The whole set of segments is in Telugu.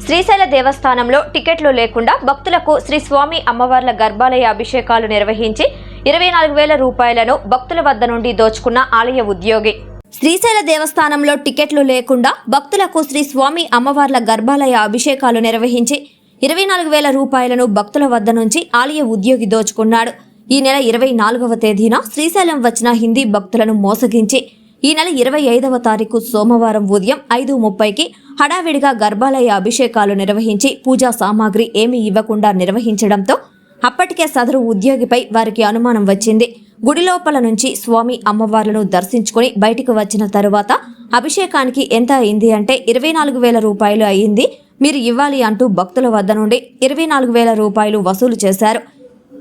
శ్రీశైల దేవస్థానంలో టికెట్లు లేకుండా భక్తులకు శ్రీ స్వామి అమ్మవార్ల గర్భాలయ అభిషేకాలు నిర్వహించి ఇరవై నాలుగు వేల రూపాయలను భక్తుల వద్ద నుండి దోచుకున్న ఆలయ ఉద్యోగి. శ్రీశైల దేవస్థానంలో టికెట్లు లేకుండా భక్తులకు శ్రీ స్వామి అమ్మవార్ల గర్భాలయ అభిషేకాలు నిర్వహించి ఇరవై నాలుగు వేల రూపాయలను భక్తుల వద్ద నుంచి ఆలయ ఉద్యోగి దోచుకున్నాడు. ఈ నెల ఇరవై నాలుగవ తేదీన శ్రీశైలం వచ్చిన హిందీ భక్తులను మోసగించి ఈ నెల ఇరవై ఐదవ తారీఖు సోమవారం ఉదయం ఐదు ముప్పైకి హడావిడిగా గర్భాలయ అభిషేకాలు నిర్వహించి పూజా సామాగ్రి ఏమీ ఇవ్వకుండా నిర్వహించడంతో అప్పటికే సదరు ఉద్యోగిపై వారికి అనుమానం వచ్చింది. గుడి లోపల నుంచి స్వామి అమ్మవార్లను దర్శించుకుని బయటికి వచ్చిన తరువాత అభిషేకానికి ఎంత అయింది అంటే ఇరవై నాలుగు వేల రూపాయలు అయింది. మీరు ఇవ్వాలి అంటూ భక్తుల వద్ద నుండి ఇరవై నాలుగు వేల రూపాయలు వసూలు చేశారు.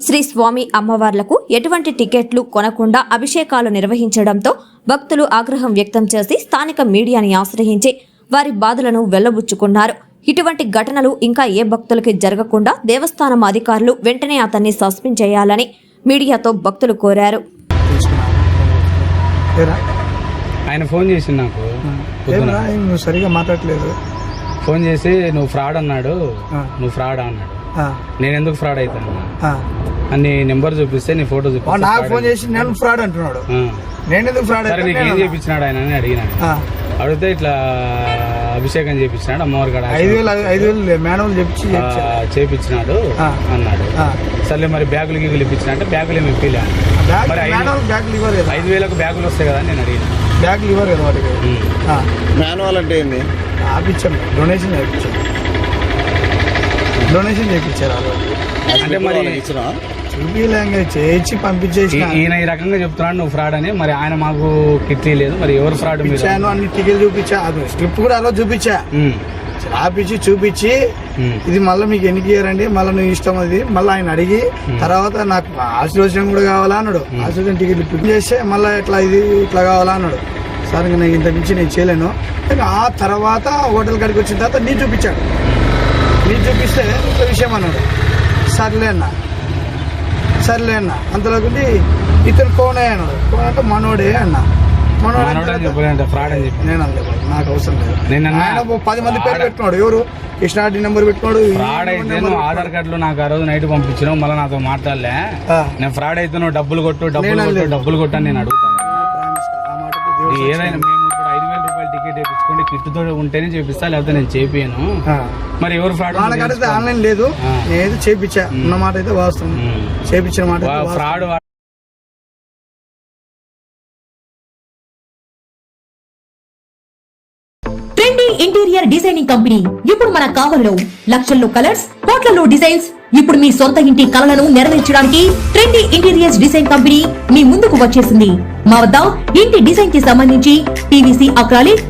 శ్రీ స్వామి అమ్మవార్లకు ఎటువంటి టికెట్లు కొనకుండా అభిషేకాలు నిర్వహించడంతో భక్తులు ఆగ్రహం వ్యక్తం చేసి స్థానిక మీడియాని ఆశ్రయించి వారి బాధలను వెళ్ళబుచ్చుకున్నారు. ఇటువంటి ఘటనలు ఇంకా ఏ భక్తులకి జరగకుండా దేవస్థానం అధికారులు వెంటనే అతన్ని సస్పెండ్ చేయాలని మీడియాతో భక్తులు కోరారు. ఆయన ఫోన్ చేసింది నాకు నువ్వు సరిగా మాట్లాడట్లేదు. ఫోన్ చేసి నువ్వు ఫ్రాడ్ అన్నాడు. నువ్వు ఫ్రాడ్ అన్నాడు. నేను ఎందుకు ఫ్రాడ్ అవుతాను ఆ. అని నెంబర్ చూపిస్తే నీ ఫోటో చూపిస్తే నాకు ఫోన్ చేసి నేను ఫ్రాడ్ అంటున్నాడు. నేను ఎందుకు ఫ్రాడ్ సరే నీకు ఏం చేయించినాడు ఆయన అని అడిగినాడు అడిగితే ఇట్లా అభిషేకం చేయించినాడు అమ్మవారి కాడ ఐదు వేలు ఐదు వేలు మేనవల్ చెప్పి ఆ, చేపించినాడు ఆ. అన్నాడు. సర్లే మరి బ్యాగులు గీగులు ఇప్పించిన అంటే బ్యాగులు ఏమి ఇప్పిలే? మరి బ్యాగులు ఇవ్వరు కదా ఐదు వేలకు బ్యాగులు వస్తాయి కదా అని నేను అడిగిన. బ్యాగులు ఇవ్వరు కదా వాటికి మాన్యువల్ అంటే ఏంది? ఆపిచ్చాం. డొనేషన్ చేయించాం. డొనేషన్ చేయించారు వాళ్ళు అంటే మరి చేయించి పంపించేసిన. ఈ- ఈయన ఈ రకంగా చెప్తున్నాడు నువ్వు ఫ్రాడ్ అని. మరి ఆయన మాకు కిట్లీ లేదు. మరి ఎవరు ఫ్రాడ్ మీరు ఇచ్చాను అన్ని టికెట్లు చూపించా. అది స్లిప్ కూడా అలా చూపించా. రాపిచ్చి చూపించి. ఇది మళ్ళీ మీకు ఎన్నికి ఇయ్యారండి? మళ్ళీ నువ్వు ఇష్టం అది. మళ్ళీ ఆయన అడిగి తర్వాత నాకు ఆశీర్వచనం కూడా కావాలా అన్నాడు. ఆశీర్వచనం టికెట్లు పిక్ చేస్తే మళ్ళీ ఇట్లా ఇది ఇట్లా కావాలా అన్నాడు. సరే ఇంకా నేను ఇంత మించి నేను చేయలేను. ఆ తర్వాత హోటల్ కాడికి వచ్చిన తర్వాత నీ చూపించాడు. నీ చూపిస్తే ఇంకో విషయం అన్నాడు. సర్లే అన్న. సర్లే అన్న. అంతలోకి ఇతను కోనే అన్నాడు. కోన అంటే మనోడే అన్న. నేను నాకు అవసరం లేదు. ఆయన పది మంది పేరు ఆడ- పెట్టుకున్నాడు. ఎవరు? నెంబర్ పెట్టుకున్నాడు. ఈ ఫ్రాడ్ అయితే నెంబర్ నువ్వు పెట్టుకున్నాడు. ఆధార్ కార్డులో నాకు ఆ రోజు నైట్ పంపించినావు. మళ్ళీ నాతో మాట్లాడలే. నేను ఫ్రాడ్ అయితే నువ్వు డబ్బులు కొట్టు డబ్బులు కొట్టు. డబ్బులు కొట్టు అని నేను అడుగుతాను. ఏదైనా టికెట్ వేయించుకోండి కిట్టుతో ఉంటేనే చేపిస్తా లేకపోతే నేను చేపియను. మరి ఎవరు ఫ్రాడ్ ఆన్లైన్ లేదు. నేను చేపించా ఉన్న మాట అయితే వాస్తవం. చేపించిన మాట. Fraud trendy interior designing company. ఇప్పుడు మన కావలిలో లక్షల్లో కలర్స్ కోట్లలో డిజైన్స్. ఇప్పుడు మీ సొంత ఇంటి కలలను నెరవేర్చడానికి ట్రెండీ ఇంటీరియర్స్ డిజైన్ కంపెనీ మీ ముందుకు వచ్చేసింది. మా వద్ద ఇంటి డిజైన్కి సంబంధించి PVC acrylic